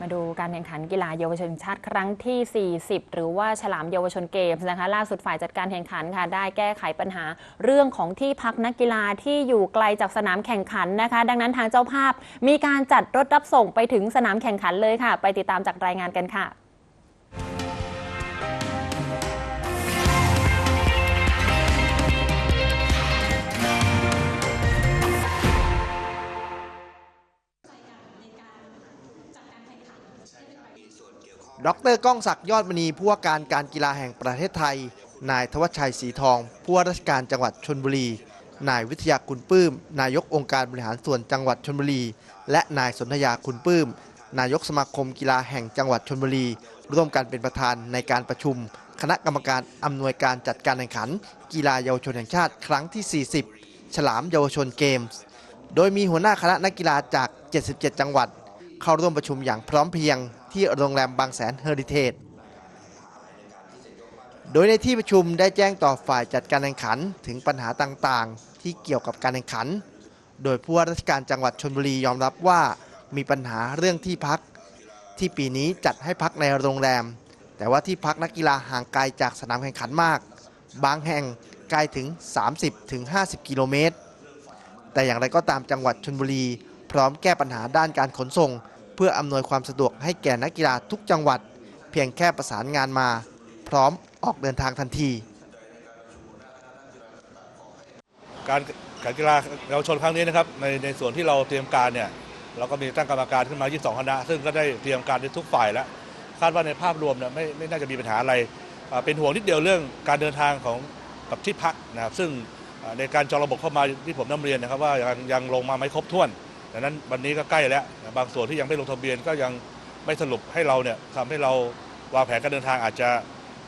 มาดูการแข่งขันกีฬาเยาวชนชาติครั้งที่ 40 หรือว่าฉลามเยาวชนเกมส์นะคะ ล่าสุดฝ่ายจัดการแข่งขันค่ะ ได้แก้ไขปัญหาเรื่องของที่พักนักกีฬาที่อยู่ไกลจากสนามแข่งขันนะคะ ดังนั้นทางเจ้าภาพมีการจัดรถรับส่งไปถึงสนามแข่งขันเลยค่ะ ไปติดตามจากรายงานกันค่ะ ดรก้องศักดิ์ยอดมณีผู้ว่าการการกีฬาแห่งประเทศไทย นายทวัชชัยศรีทองผู้ว่าราชการจังหวัดชนบุรี นายวิทยาคุณปื้ม นายกองค์การบริหารส่วนจังหวัดชนบุรี และนายสนธยาคุณปื้ม นายกสมาคมกีฬาแห่งจังหวัดชนบุรี ร่วมกันเป็นประธานในการประชุม คณะกรรมการอำนวยการจัดการแข่งขัน กีฬาเยาวชนแห่งชาติครั้งที่ 40 ฉลามเยาวชนเกมส์ โดยมีหัวหน้าคณะนักกีฬาจาก 77 จังหวัด เข้าร่วมประชุมอย่างพร้อมเพรียงที่โรงแรมบางแสนเฮอริเทจโดยในที่ประชุมได้แจ้งต่อฝ่ายจัดการแข่งขันถึงปัญหาต่างๆ ที่เกี่ยวกับการแข่งขัน โดยผู้ว่าราชการจังหวัดชนบุรียอมรับว่ามีปัญหาเรื่องที่พัก ที่ปีนี้จัดให้พักในโรงแรม แต่ว่าที่พักนักกีฬาห่างไกลจากสนามแข่งขันมาก บางแห่งไกลถึง 30-50 กิโลเมตร แต่อย่างไรก็ตามจังหวัดชนบุรี พร้อมแก้ปัญหาด้านการขนส่ง เพื่ออำนวยความสะดวกให้แก่นักกีฬาทุกจังหวัด เพียงแค่ประสานงานมา พร้อมออกเดินทางทันที การการกีฬาเยาวชนครั้งนี้นะครับในในส่วนที่เราเตรียมการเนี่ยเราก็มีตั้งกรรมการขึ้นมา 22 คณะ ซึ่งก็ได้เตรียมการในทุกฝ่ายแล้ว คาดว่าในภาพรวมเนี่ยไม่ไม่น่าจะมีปัญหาอะไร เป็นห่วงนิดเดียวเรื่องการเดินทางของกับที่พักนะครับซึ่งในการจองระบบเข้ามาที่ผมนำเรียนนะครับว่ายังยังลงมาไม่ครบถ้วน ดังนั้นวันนี้ก็ใกล้แล้วบางส่วนที่ยังไม่ลงทะเบียนก็ยังไม่สรุปให้เราเนี่ยทำให้เราวางแผนการเดินทางอาจจะ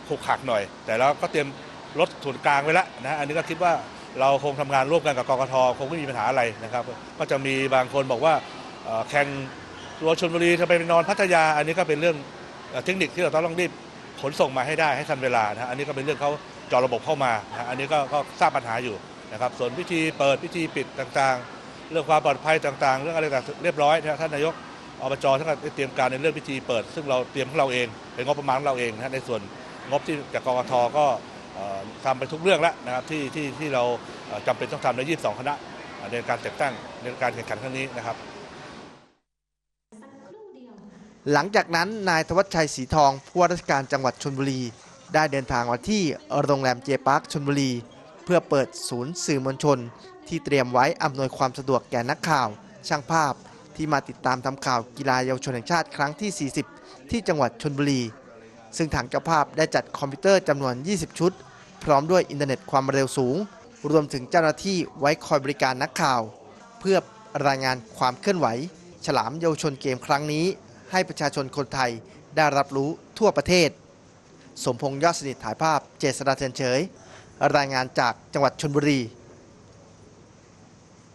ขุกขักหน่อย แต่เราก็เตรียมรถส่วนกลางไว้แล้วนะอันนี้ก็คิดว่าเราคงทำงานร่วมกันกับกกทคงไม่มีปัญหาอะไรนะครับ ก็จะมีบางคนบอกว่าแข่งตัวชนบุรีจะไปนอนพัทยา อันนี้ก็เป็นเรื่องเทคนิคที่เราต้องรีบขนส่งมาให้ได้ให้ทันเวลานะอันนี้ก็เป็นเรื่องเขาจอระบบเข้ามานะอันนี้ก็ก็ทราบปัญหาอยู่นะครับ ส่วนพิธีเปิดพิธีปิดต่างๆ เรื่องความปลอดภัยต่างๆ เรื่องอะไรต่างๆเรียบร้อยนะท่านนายกอบจท่านก็เตรียมการในเรื่องพิธีเปิด ซึ่งเราเตรียมของเราเองเป็นงบประมาณของเราเองนะในส่วนงบที่จากกกทก็ทำไปทุกเรื่องแล้วนะครับที่ที่ที่เราเอ่อจำเป็นต้องทำใน 22 คณะเอ่อในการแต่งตั้งในการแข่งขันครั้งนี้นะครับหลังจากนั้นนายธวัชชัยศรีทองผู้ว่าราชการจังหวัดชนบุรี ได้เดินทางมาที่โรงแรมเจพาร์คชนบุรี เพื่อเปิดศูนย์สื่อมวลชน ที่เตรียมไว้อำนวยความสะดวกแก่นักข่าว ช่างภาพที่มาติดตามทำข่าวกีฬาเยาวชนแห่งชาติครั้งที่ 40 ที่จังหวัดชนบุรี ซึ่งทางเจ้าภาพได้จัดคอมพิวเตอร์จำนวน 20 ชุด พร้อมด้วยอินเทอร์เน็ตความเร็วสูง รวมถึงเจ้าหน้าที่ไว้คอยบริการนักข่าว เพื่อรายงานความเคลื่อนไหว ฉลามเยาวชนเกมครั้งนี้ ให้ประชาชนคนไทยได้รับรู้ทั่วประเทศ สมพงษ์ยอดสนิทถ่ายภาพเจษฎาเทียนเฉย รายงานจากจังหวัดชนบุรี